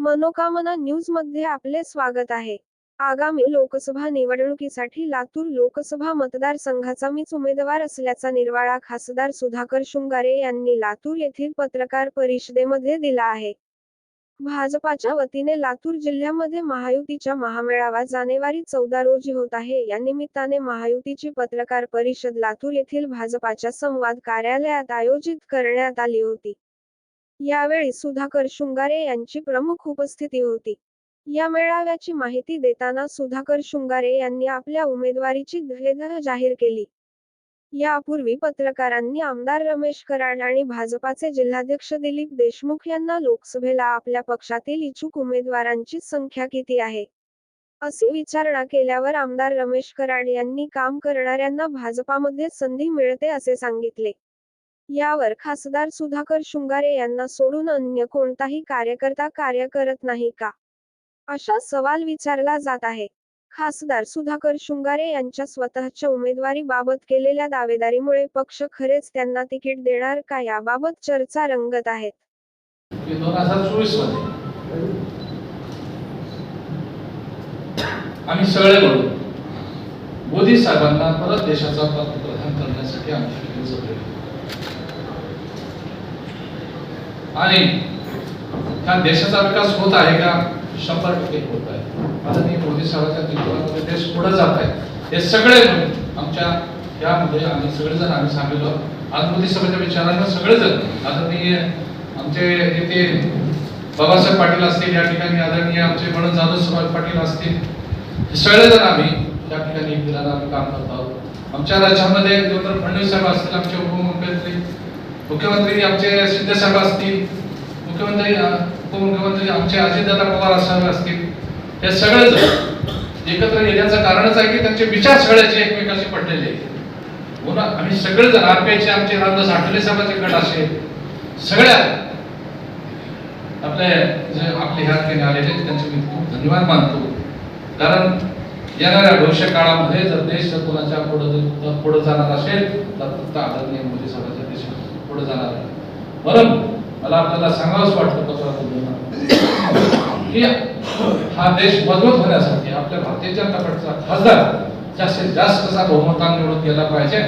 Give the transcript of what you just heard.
मनोकामना न्यूजमध्ये आपले स्वागत आहे. आगामी लोकसभा निवडणुकीसाठी लातूर लोकसभा मतदारसंघाचा मीच उमेदवार असल्याचा निर्वाळा खासदार सुधाकर शृंगारे यांनी लातूर येथील पत्रकार परिषदेमध्ये दिला आहे. भाजपाच्या वतीने लातूर जिल्ह्यामध्ये महायुतीच्या महामेळावा जानेवारी चौदा रोजी होत आहे. या निमित्ताने महायुतीची पत्रकार परिषद लातूर येथील भाजपाच्या संवाद कार्यालयात आयोजित करण्यात आली होती. यावेळी सुधाकर शृंगारे यांची प्रमुख उपस्थिती होती. या मेळाव्याची माहिती देताना सुधाकर शृंगारे यांनी आपल्या उमेदवारीची धडेधड जाहीर केली. यापूर्वी पत्रकारांनी आमदार रमेश कराड आणि भाजपाचे जिल्हाध्यक्ष दिलीप देशमुख यांना लोकसभेला आपल्या पक्षातील इच्छुक उमेदवारांची संख्या किती आहे? अशी विचारणा केल्यावर आमदार रमेश कराड यांनी काम करणाऱ्यांना भाजपामध्ये संधी मिळते असे सांगितले. यावर खासदार सुधाकर शृंगारे यांना सोडून अन्य कोणताही कार्यकर्ता कार्य करत नाही का? अशा सवाल विचारला जात आहे. खासदार सुधाकर शृंगारे यांच्या स्वतःच्या उमेदवारीबाबत केलेल्या दावेदारीमुळे पक्ष खरेच त्यांना तिकीट देणार का याबाबत चर्चा रंगत आहेत. आम्ही सगळे म्हणून मोदी साहेबांना परत देशाचा पंतप्रधान करण्यासाठी आमची टीम सगळे आणि ह्या देशाचा विकास होत आहे का? शंभर टक्के होत आहे. आता मी मोदी साहेबांच्या नेतृत्वामध्ये देश पुढे जात आहे. हे सगळे आमच्या यामध्ये आम्ही सगळेजण आम्ही सांगितलो आज मोदी साहेबांच्या विचारांना सगळेजण आदरणीय आमचे नेते बाबासाहेब पाटील असतील या ठिकाणी आदरणीय आमचे म्हणून जाधव सुभाष पाटील असतील हे सगळेजण आम्ही या ठिकाणी एकमेकांना आम्ही काम करत आहोत. आमच्या राज्यामध्ये देवेंद्र फडणवीस साहेब असतील आमचे उपमुख्यमंत्री. मुख्यमंत्री आमचे सिद्धेसाहेब असतील मुख्यमंत्री उपमुख्यमंत्री आमचे अजितदादा पवार साहेब असतील हे सगळेजण एकत्र येण्याचं कारणच आहे की त्यांचे विचार सगळ्याचे एकमेकाशी पडलेले आहेत. हो म्हणून आम्ही सगळेजण आरपीआयचे आमचे रामदास आठवले साहेबांचे गट असेल सगळ्या आपले जे आपले ह्यात केले आलेले आहेत, त्यांचे मी खूप धन्यवाद मानतो. कारण येणाऱ्या भविष्य काळामध्ये जर देश जर कोणाच्या पुढे पुढे जाणार असेल तर फक्त आदरणीय मोदी साहेबांच्या देश पुढे जाणार आहे. म्हणून मला आपल्याला सांगावंच वाटतं पत्रातून की हा देश मजबूत होण्यासाठी आपल्या भारतीय जनता पक्षाचा खासदार जास्तीत जास्त कसा बहुमताने निवडून गेला पाहिजे